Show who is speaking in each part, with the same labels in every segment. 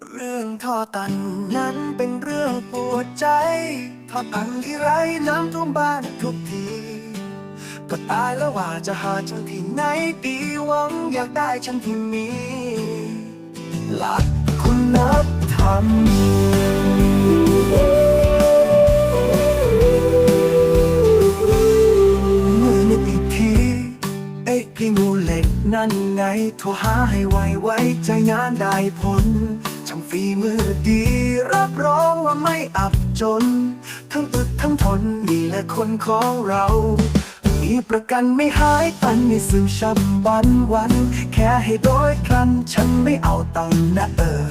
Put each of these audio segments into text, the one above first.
Speaker 1: เรื่องท่อตันนั้นเป็นเรื่องปวดใจท่อตันที่ไรน้ำท่วมบ้านทุกที ก็ตายแล้วว่าจะหาฉันที่ไหนดีหวังอยากได้ฉันที่มี หลักคุณธรรมมือนิดอีกทีเอ้ยพี่งูเหล็กนั่นไงโทรหาให้ไวไว้ใจงานได้ผล ฝีมือดีรับรองว่าไม่อับจน ทั้งอึดทั้งทนนี่แหละคนของเรา มีประกันไม่หายตันไม่ซึมช้ำวันวัน แค่ให้โดยครั้นฉันไม่เอาตังนะเออ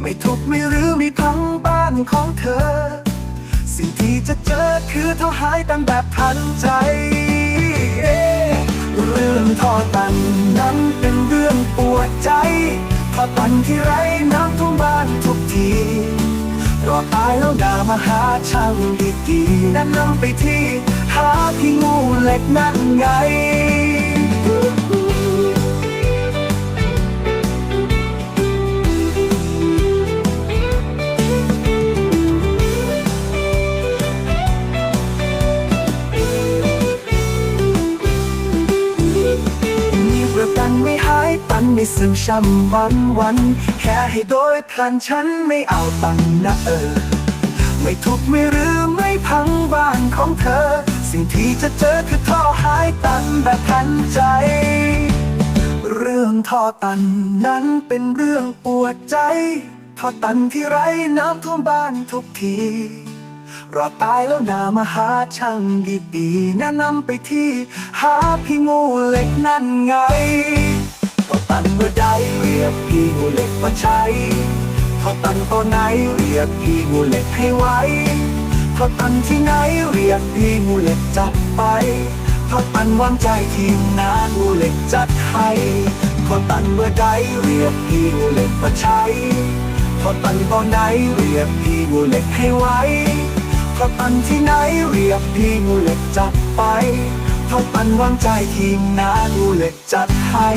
Speaker 1: ไม่ทุกไม่รื้อไม่พังบ้านของเธอ สิ่งที่จะเจอคือเท่าหายตังแบบทันใจเรื่องทอตันนั้นเป็นเรื่องปวดใจ ท่อตันที่ไรน้ำท่วมบ้านทุกทีรอตายแล้วด่ามาหาช่างดีๆแนะนำไปที่ หาพี่งูเหล็กนั่นไงมีประกันไม่ห ตันไม่ซึมช้ำวันวัน แค่ให้โดยพลันฉันไม่เอาตังนะเออ ไม่ทุกไม่รื้อไม่พังบ้านของเธอ สิ่งที่จะเจอคือท่อหายตันแบบทันใจ เรื่องท่อตันนั้นเป็นเรื่องปวดใจท่อตันที่ไรน้ำท่วมบ้านทุกทีรอตายแล้วนามาหาช่างดีๆแนะนำไปที่ หาพี่งูเหล็กนั่นไง ตันเมื่อใดเรียกพี่งูเหล็กมาใช้พอตันตอนไหนเรียกพี่งูเหล็กให้ไว้พอตันที่ไหนเรียกพี่งูเหล็กจัดไปพอตันวางใจทีมนางูเหล็กจัดให้พอตันเมื่อใดเรียกพี่งูเหล็กมาใช้พอตันตอนไหนเรียกพี่งูเหล็กให้ไว้พอปันที่ไหนเรียกพี่งูเหล็กจัดไปพอปันวางใจทีมนางูเหล็กจัดให้